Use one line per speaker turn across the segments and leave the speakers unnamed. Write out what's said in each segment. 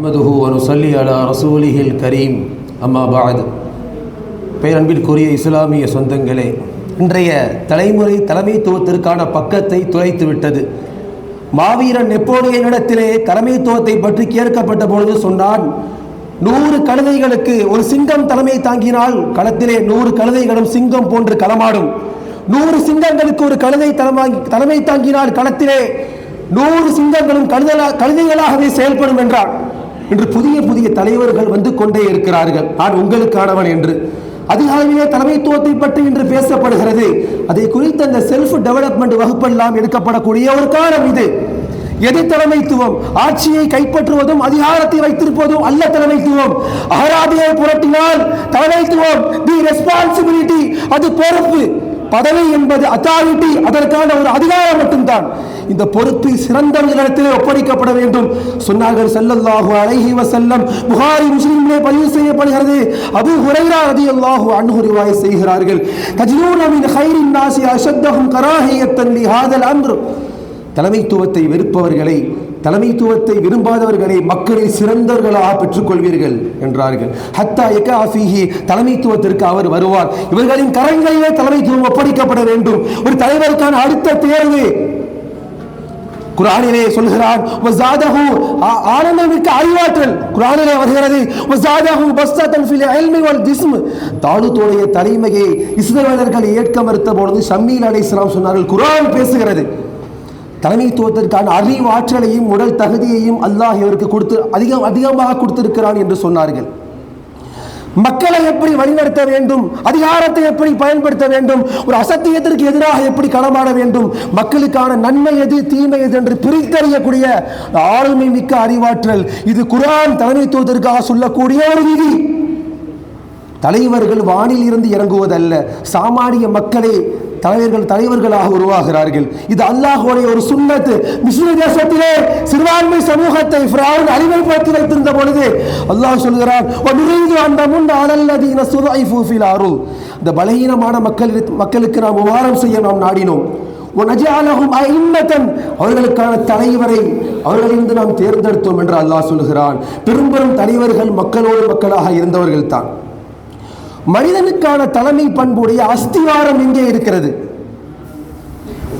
அஹமதுஹூ அனுசல்லி அலா ரசூலிஹில் கரீம். அம்மா பாது பேரன்பிற்குரிய இஸ்லாமிய சொந்தங்களே இன்றைய தலைமுறை தலைமைத்துவத்திற்கான பக்கத்தை துளைத்து விட்டது. மாவீரன் நெப்போலியனிடத்திலே தலைமைத்துவத்தை பற்றி கேட்கப்பட்ட பொழுது சொன்னான் நூறு கழுதைகளுக்கு ஒரு சிங்கம் தலைமை தாங்கினால் களத்திலே நூறு கழுதைகளும் சிங்கம் போன்று களமாடும். நூறு சிங்கங்களுக்கு ஒரு கழுதை தலைமை தாங்கினால் களத்திலே நூறு சிங்கங்களும் கழுதலா கழுதைகளாகவே செயல்படும் என்றார் இன்று புதிய புதிய தலைவர்கள் வந்து கொண்டே இருக்கிறார்கள். நான் உங்களுக்கானவன் என்று. அதிகாலையிலே தலைமைத்துவத்தை பற்றி இன்று பேசப்படுகிறது. அதை குறித்து அந்த செல்ஃப் டெவலப்மெண்ட் வகுப்பெல்லாம் எடுக்கப்படக்கூடிய ஒரு காலம் இது. எது தலைமைத்துவம்? ஆட்சியை கைப்பற்றுவதும் அதிகாரத்தை வைத்திருப்பதும் அல்ல தலைமைத்துவம். அகராதியை புரட்டினால் தலைமைத்துவம் தி ரெஸ்பான்சிபிலிட்டி அது பொறுப்பு. பதவி என்பது அத்தாரிட்டி அதற்கான ஒரு அதிகாரம் மட்டும்தான். இந்த பொறுப்பு இடத்திலே ஒப்படைக்கப்பட வேண்டும். சொன்னார்கள் செல்லல்லாஹு அழகி வசல்லம் புகாரி முஸ்லிமிலே பதிவு செய்யப்படுகிறது. அது ஹுரைரா ரலியல்லாஹு அல்லாஹு ரிவாயத் செய்கிறார்கள். தஜினூன மின் நாசி அஷத்தஹும் கராஹியத்தன் லிஹாதல் அம்ர். தலைமைத்துவத்தை வெறுப்பவர்களை தலைமைத்துவத்தை விரும்பாதவர்களை மக்களை சிறந்தவர்களாக பெற்றுக்கொள்வீர்கள் என்றார்கள். ஹத்தா எக்காஃபிஹி தலைமைத்துவத்திற்கு அவர் வருவார். இவர்களின் கரங்களிலே தலைமைத்துவம் ஒப்படைக்கப்பட வேண்டும். ஒரு தலைவருக்கான அடுத்த தேர்வு குரானிலே சொல்கிறான் வஸாதஹு ஆ- ஆனந்தமிக்க அறிவாற்றல். குரானிலே வருகிறது வஸாதஹு பஸ்தன் ஃபில் இல்மி வல் ஜிஸ்ம். தாலூத்துடைய தலைமையை இஸ்ரவேலர்கள் ஏற்க மறுத்த பொழுது ஷம்மீல் அலைஹிஸ்ஸலாம் சொன்னார்கள் குரான் பேசுகிறது. தலைமைத்துவத்திற்கான அறிவாற்றலையும் உடல் தகுதியையும் அல்லாஹ் இவருக்கு கொடுத்து அதிகம் அதிகமாக கொடுத்திருக்கிறான் என்று சொன்னார்கள். மக்களை எப்படி வழிநடத்த வேண்டும்? அதிகாரத்தை எப்படி பயன்படுத்த வேண்டும்? ஒரு அசத்தியத்திற்கு எதிராக எப்படி களமாட வேண்டும்? மக்களுக்கான நன்மை எது தீமை எது என்று பிரித்தறியக்கூடிய ஆளுமை மிக்க அறிவாற்றல். இது குர்ஆன் தலைமைத்துவத்திற்காக சொல்லக்கூடிய ஒரு விதி. தலைவர்கள் வானில் இருந்து இறங்குவதல்ல. சாமானிய மக்களை தலைவர்கள் தலைவர்களாக உருவாகிறார்கள். இது அல்லாஹுடைய ஒரு சுண்ணத்து. மிஸ்ர தேசத்திலே சிறுபான்மை சமூகத்தை ஃபிரௌன் வைத்திருந்த பொழுது அல்லாஹ் சொல்கிறான் அந்த முன் அலல்லதீன ஃபில் இந்த பலகீனமான மக்கள் மக்களுக்கு நாம் உபாரம் செய்ய நாம் நாடினோம். அவர்களுக்கான தலைவரை அவர்களிருந்து நாம் தேர்ந்தெடுத்தோம் என்று அல்லாஹ் சொல்கிறான். பெரும்பெரும் தலைவர்கள் மக்களோடு மக்களாக இருந்தவர்கள் தான் மனிதனுக்கான தலைமை பண்புடைய அஸ்திவாரம் எங்கே இருக்கிறது.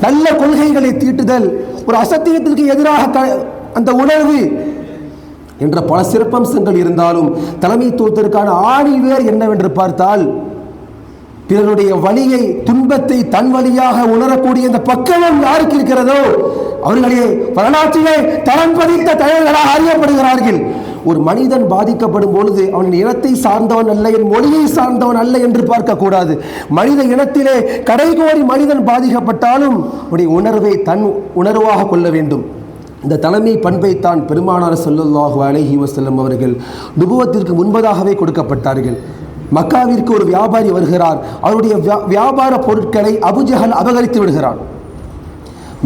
நல்ல கொள்கைகளை தீட்டுதல் ஒரு அசத்தியத்திற்கு எதிராக க- அந்த உணர்வு என்ற பல சிறப்பம்சங்கள் இருந்தாலும் தலைமைத்துவத்திற்கான ஆணிவேர் என்னவென்று பார்த்தால் பிறருடைய வழியை துன்பத்தை தன் வழியாக உணரக்கூடிய இந்த பக்கவம் யாருக்கு இருக்கிறதோ அவர்களே வரலாற்றிலே தரம் பதித்த தலைவர்களாக அறியப்படுகிறார்கள். ஒரு மனிதன் பாதிக்கப்படும் பொழுது அவன் இனத்தை சார்ந்தவன் அல்ல என் மொழியை சார்ந்தவன் அல்ல என்று பார்க்கக்கூடாது. மனித இனத்திலே கடைகோடி மனிதன் பாதிக்கப்பட்டாலும் உடைய உணர்வை தன் உணர்வாக கொள்ள வேண்டும். இந்த தலைமை பண்பை தான் பெருமானார் ஸல்லல்லாஹு அலஹி வசல்லம் அவர்கள் நுபுவத்திற்கு முன்பதாகவே கொடுக்கப்பட்டார்கள். மக்காவிற்கு ஒரு வியாபாரி வருகிறார். அவருடைய வியா- வியாபார பொருட்களை அபுஜகல் அபகரித்து விடுகிறான்.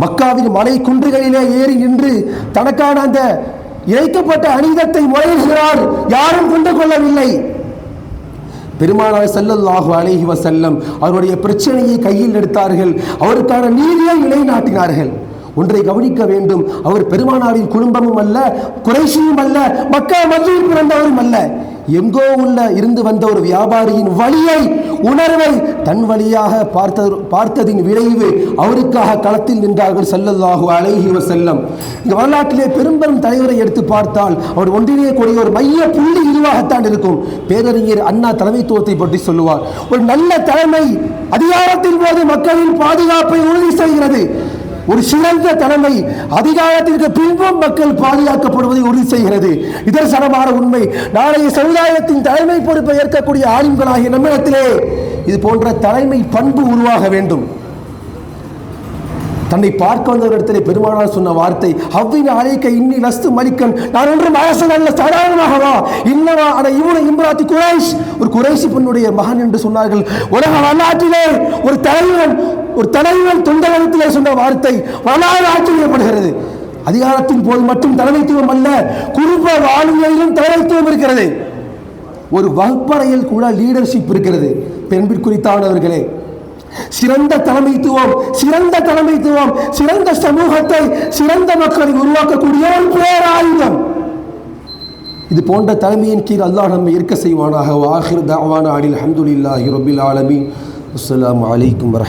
மக்காவின் மலை குன்றுகளிலே ஏறி நின்று தனக்கான அந்த இழைக்கப்பட்ட அநீதத்தை முறையிடுகிறார் யாரும் கொண்டு கொள்ளவில்லை பெருமானார் ஸல்லல்லாஹு அலைஹி செல்லம் அவருடைய பிரச்சனையை கையில் எடுத்தார்கள். அவருக்கான நீதியை நிலைநாட்டினார்கள். ஒன்றை கவனிக்க வேண்டும். அவர் பெருமானாரின் குடும்பமும் அல்ல குறைஷியும் அல்ல மக்கள் மத்தியில் பிறந்தவரும் அல்ல. எங்கோ உள்ள இருந்து வந்த ஒரு வியாபாரியின் வழியை உணர்வை தன் வழியாக பார்த்த பார்த்ததின் விளைவு அவருக்காக களத்தில் நின்றார்கள் ஸல்லல்லாஹு அழகி செல்லம் இந்த வரலாற்றிலே பெரும்பெரும் தலைவரை எடுத்து பார்த்தால் அவர் ஒன்றிணையக்கூடிய கூடிய ஒரு மைய புள்ளி இதுவாகத்தான் இருக்கும். பேரறிஞர் அண்ணா தலைமைத்துவத்தை பற்றி சொல்லுவார். ஒரு நல்ல தலைமை அதிகாரத்தின் போது மக்களின் பாதுகாப்பை உறுதி செய்கிறது. ஒரு சிறந்த தலைமை அதிகாரத்திற்கு பின்பும் மக்கள் பாதுகாக்கப்படுவதை உறுதி செய்கிறது. இதர்சனமான உண்மை நாளைய சமுதாயத்தின் தலைமை பொறுப்பை ஏற்கக்கூடிய ஆளுங்களாகிய நம்மிடத்திலே இது போன்ற தலைமை பண்பு உருவாக வேண்டும். தன்னை பார்க்க வந்தவரிடத்திலே பெருமானார் சொன்ன வார்த்தை அவ்வின் அழைக்க இன்னி லஸ்து மலிக்கன் நான் ஒன்றும் அரசன் அல்ல சாதாரணமாகவா இன்னவா அட இவனு இம்ராத்தி குரேஷ் ஒரு குறைஷி பெண்ணுடைய மகன் என்று சொன்னார்கள். உலக வரலாற்றிலே ஒரு தலைவன் ஒரு தலைவன் தொண்டகத்திலே வார்த்தை வரலாறு ஆச்சரியப்படுகிறது. அதிகாரத்தின் போது மட்டும் தலைமைத்துவம் அல்ல குடும்ப வாழ்வியலிலும் தலைமைத்துவம் இருக்கிறது. ஒரு வகுப்பறையில் கூட லீடர்ஷிப் இருக்கிறது. பெண்பிற்குறித்தானவர்களே சிறந்த தலைமைத்துவம் சிறந்த தலைமைத்துவம் சிறந்த சமூகத்தை சிறந்த மக்களை உருவாக்கக்கூடிய ஒரு பேராயுதம். இது போன்ற தலைமையின் கீழ் அல்லாஹ் நம்மை இருக்க செய்வானாக. வாஹிர் தாவான அடில் அஹமதுல்லாஹி ரபில் ஆலமி அஸ்லாம் வலைக்கம் வரஹ்